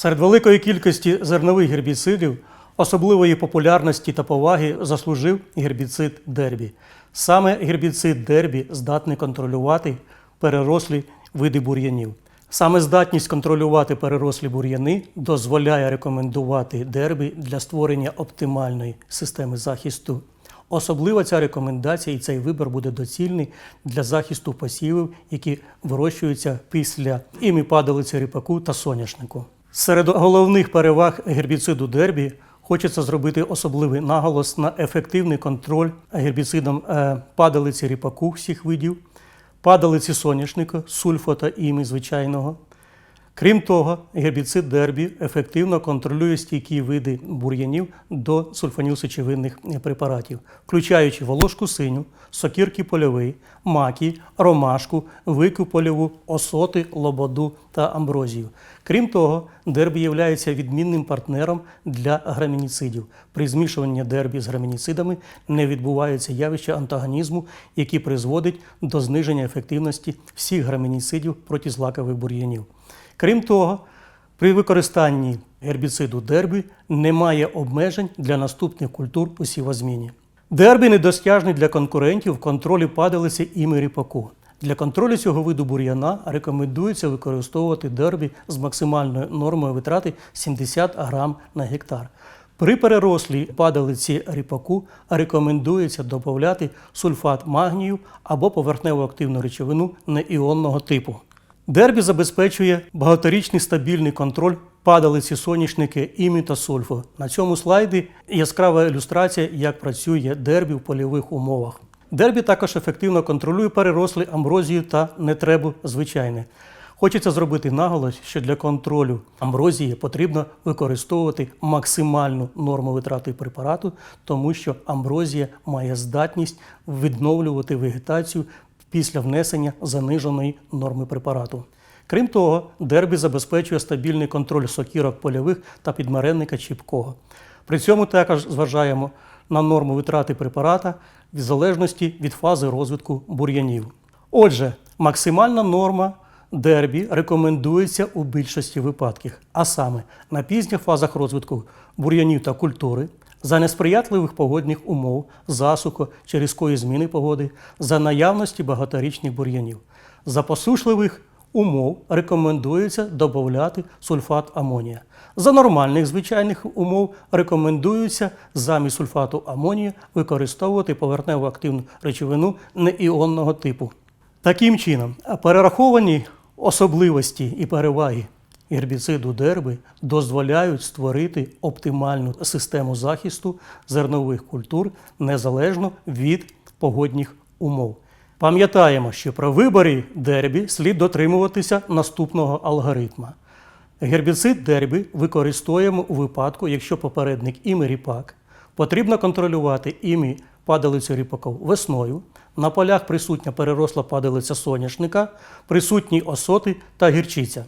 Серед великої кількості зернових гербіцидів особливої популярності та поваги заслужив гербіцид дербі. Саме гербіцид дербі здатний контролювати перерослі види бур'янів. Саме здатність контролювати перерослі бур'яни дозволяє рекомендувати дербі для створення оптимальної системи захисту. Особливо ця рекомендація і цей вибір буде доцільний для захисту посівів, які вирощуються після імі падалиці ріпаку та соняшнику. Серед головних переваг гербіциду дербі хочеться зробити особливий наголос на ефективний контроль гербіцидом е, падалиці ріпаку всіх видів, падалиці соняшника, сульфота імі звичайного. Крім того, гербіцид дербі ефективно контролює стійкі види бур'янів до сульфанілсечовинних препаратів, включаючи волошку синю, сокірки польовий, маки, ромашку, вику польову, осоти, лободу та амброзію. Крім того, дербі є відмінним партнером для грамініцидів. При змішуванні дербі з грамініцидами не відбувається явище антагонізму, який призводить до зниження ефективності всіх грамініцидів проти злакових бур'янів. Крім того, при використанні гербіциду дербі немає обмежень для наступних культур у сівозміні. Дербі недосяжний для конкурентів в контролі падалиці і ріпаку. Для контролю цього виду бур'яна рекомендується використовувати дербі з максимальною нормою витрати 70 грам на гектар. При перерослі падалиці ріпаку рекомендується додати сульфат магнію або поверхневу активну речовину неіонного типу. Дербі забезпечує багаторічний стабільний контроль падалиці соняшники імі та сульфу. На цьому слайді яскрава ілюстрація, як працює дербі в польових умовах. Дербі також ефективно контролює перерослі амброзію та нетребу звичайне. Хочеться зробити наголос, що для контролю амброзії потрібно використовувати максимальну норму витрати препарату, тому що амброзія має здатність відновлювати вегетацію після внесення заниженої норми препарату. Крім того, дербі забезпечує стабільний контроль сокірок польових та підмаренника чіпкого. При цьому також зважаємо на норму витрати препарата в залежності від фази розвитку бур'янів. Отже, максимальна норма дербі рекомендується у більшості випадків, а саме на пізніх фазах розвитку бур'янів та культури, за несприятливих погодних умов, засухо чи різкої зміни погоди, за наявності багаторічних бур'янів. За посушливих умов рекомендується додати сульфат амонія. За нормальних звичайних умов рекомендується замість сульфату амонія використовувати поверхневу активну речовину неіонного типу. Таким чином, перераховані особливості і переваги гербіциду дерби дозволяють створити оптимальну систему захисту зернових культур незалежно від погодних умов. Пам'ятаємо, що при виборі дербі слід дотримуватися наступного алгоритма. Гербіцид дербі використовуємо у випадку, якщо попередник імі ріпак. Потрібно контролювати імі падалицю ріпаків весною. На полях присутня переросла падалиця соняшника, присутні осоти та гірчиця.